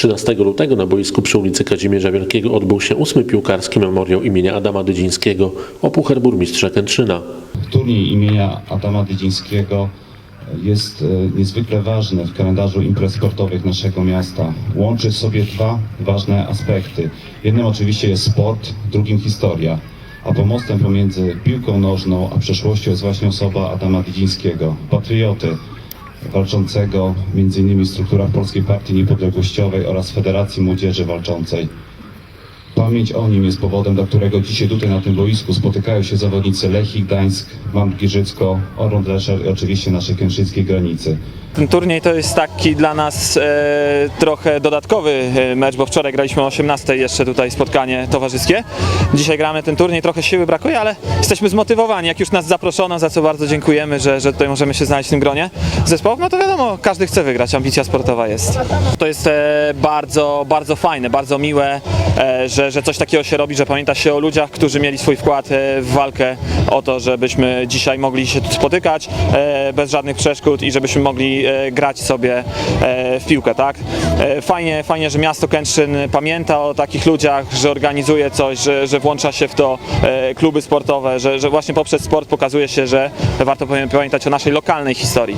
13 lutego na boisku przy ulicy Kazimierza Wielkiego odbył się ósmy piłkarski memoriał imienia Adama Dydzińskiego o puchar burmistrza Kętrzyna. Turniej imienia Adama Dydzińskiego jest e, niezwykle ważny w kalendarzu imprez sportowych naszego miasta. Łączy w sobie dwa ważne aspekty. Jednym oczywiście jest sport, drugim historia. A pomostem pomiędzy piłką nożną a przeszłością jest właśnie osoba Adama Dydzińskiego, patrioty, walczącego m.in. w strukturach Polskiej Partii Niepodległościowej oraz Federacji Młodzieży Walczącej. Pamięć o nim jest powodem, dla którego dzisiaj tutaj na tym boisku spotykają się zawodnicy Lechii, Gdańsk, Mam Giżycko, Orląt Leszer i oczywiście naszej kętrzyńskiej granicy. Ten turniej to jest taki dla nas e, trochę dodatkowy e, mecz, bo wczoraj graliśmy o 18 jeszcze tutaj spotkanie towarzyskie. Dzisiaj gramy ten turniej, trochę siły brakuje, ale jesteśmy zmotywowani. Jak już nas zaproszono, za co bardzo dziękujemy, że, że tutaj możemy się znaleźć w tym gronie zespołów, no to wiadomo, każdy chce wygrać, ambicja sportowa jest. To jest e, bardzo, bardzo fajne, bardzo miłe, że, że coś takiego się robi, że pamięta się o ludziach, którzy mieli swój wkład e, w walkę o to, żebyśmy dzisiaj mogli się tu spotykać e, bez żadnych przeszkód i żebyśmy mogli e, grać sobie e, w piłkę, tak? E, Fajnie, fajnie, że miasto Kętrzyn pamięta o takich ludziach, że organizuje coś, że, że włącza się w to e, kluby sportowe, że, że właśnie poprzez sport pokazuje się, że warto pamię- pamiętać o naszej lokalnej historii.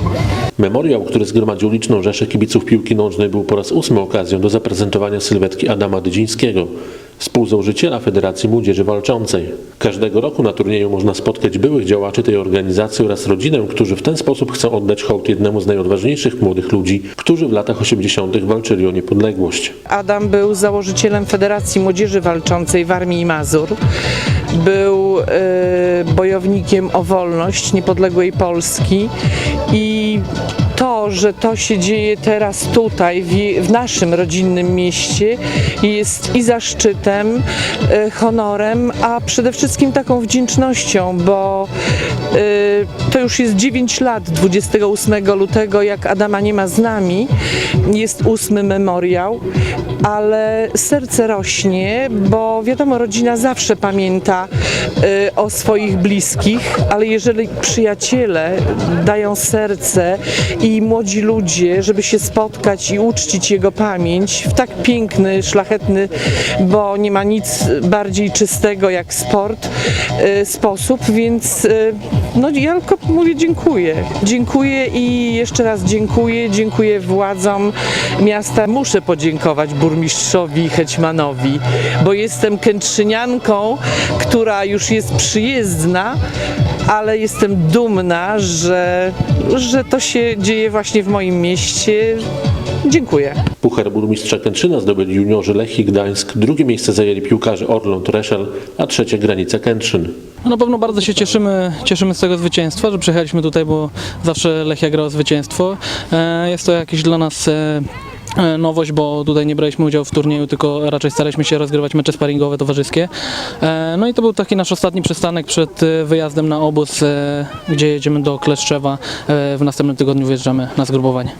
Memoriał, który zgromadził liczną rzeszę kibiców piłki nożnej, był po raz ósmy okazją do zaprezentowania sylwetki Adama Dydzińskiego, współzałożyciela Federacji Młodzieży Walczącej. Każdego roku na turnieju można spotkać byłych działaczy tej organizacji oraz rodzinę, którzy w ten sposób chcą oddać hołd jednemu z najodważniejszych młodych ludzi, którzy w latach 80. walczyli o niepodległość. Adam był założycielem Federacji Młodzieży Walczącej w Armii Mazur. Był e, bojownikiem o wolność niepodległej Polski i to, że to się dzieje teraz tutaj, w, w naszym rodzinnym mieście, jest i zaszczytem, e, honorem, a przede wszystkim taką wdzięcznością, bo e, to już jest 9 lat, 28 lutego, jak Adama nie ma z nami, jest ósmy memoriał, ale serce rośnie, bo wiadomo, rodzina zawsze pamięta y, o swoich bliskich, ale jeżeli przyjaciele dają serce i młodzi ludzie, żeby się spotkać i uczcić jego pamięć w tak piękny, szlachetny, bo nie ma nic bardziej czystego jak sport, y, sposób, więc y, no ja tylko mówię dziękuję. Dziękuję i jeszcze raz dziękuję, dziękuję władzom miasta. Muszę podziękować burmistrzowi Hećmanowi, bo jestem kętrzynianką, która już jest przyjezdna, ale jestem dumna, że, że to się dzieje właśnie w moim mieście. Dziękuję. Puchar burmistrza Kętrzyna zdobyli juniorzy Lechii Gdańsk, drugie miejsce zajęli piłkarze Orląt Reszel, a trzecie granica Kętrzyn. No na pewno bardzo się cieszymy, cieszymy z tego zwycięstwa, że przyjechaliśmy tutaj, bo zawsze Lechia grała zwycięstwo. E, Jest to jakieś dla nas e, nowość, bo tutaj nie braliśmy udziału w turnieju, tylko raczej staraliśmy się rozgrywać mecze sparingowe, towarzyskie. E, No i to był taki nasz ostatni przystanek przed e, wyjazdem na obóz, e, gdzie jedziemy do Kleszczewa. E, W następnym tygodniu wyjeżdżamy na zgrupowanie.